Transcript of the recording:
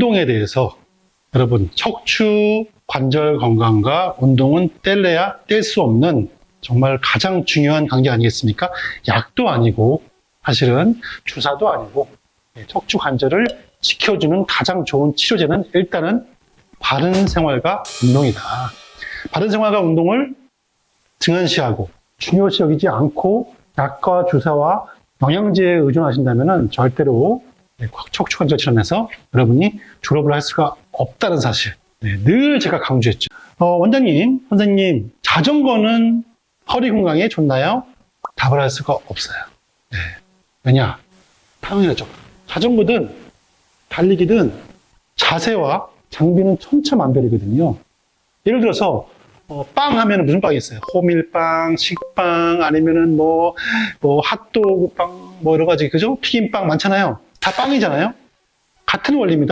운동에 대해서 여러분 척추 관절 건강과 운동은 뗄래야 뗄 수 없는 정말 가장 중요한 관계 아니겠습니까? 약도 아니고 사실은 주사도 아니고 예, 척추 관절을 지켜주는 가장 좋은 치료제는 일단은 바른 생활과 운동이다. 바른 생활과 운동을 등한시하고 중요시 여기지 않고 약과 주사와 영양제에 의존하신다면 절대로 네, 척추 관절 질환에서 여러분이 졸업을 할 수가 없다는 사실 네, 늘 제가 강조했죠. 어, 원장님, 선생님, 자전거는 허리 건강에 좋나요? 답을 할 수가 없어요. 네. 왜냐? 당연하죠. 자전거든 달리기든 자세와 장비는 천차만별이거든요. 예를 들어서 어, 빵 하면 무슨 빵이 있어요? 호밀빵, 식빵, 아니면은 뭐, 뭐, 핫도그 빵, 뭐 여러 가지, 그죠? 튀김빵 많잖아요. 다 빵이잖아요. 같은 원리입니다.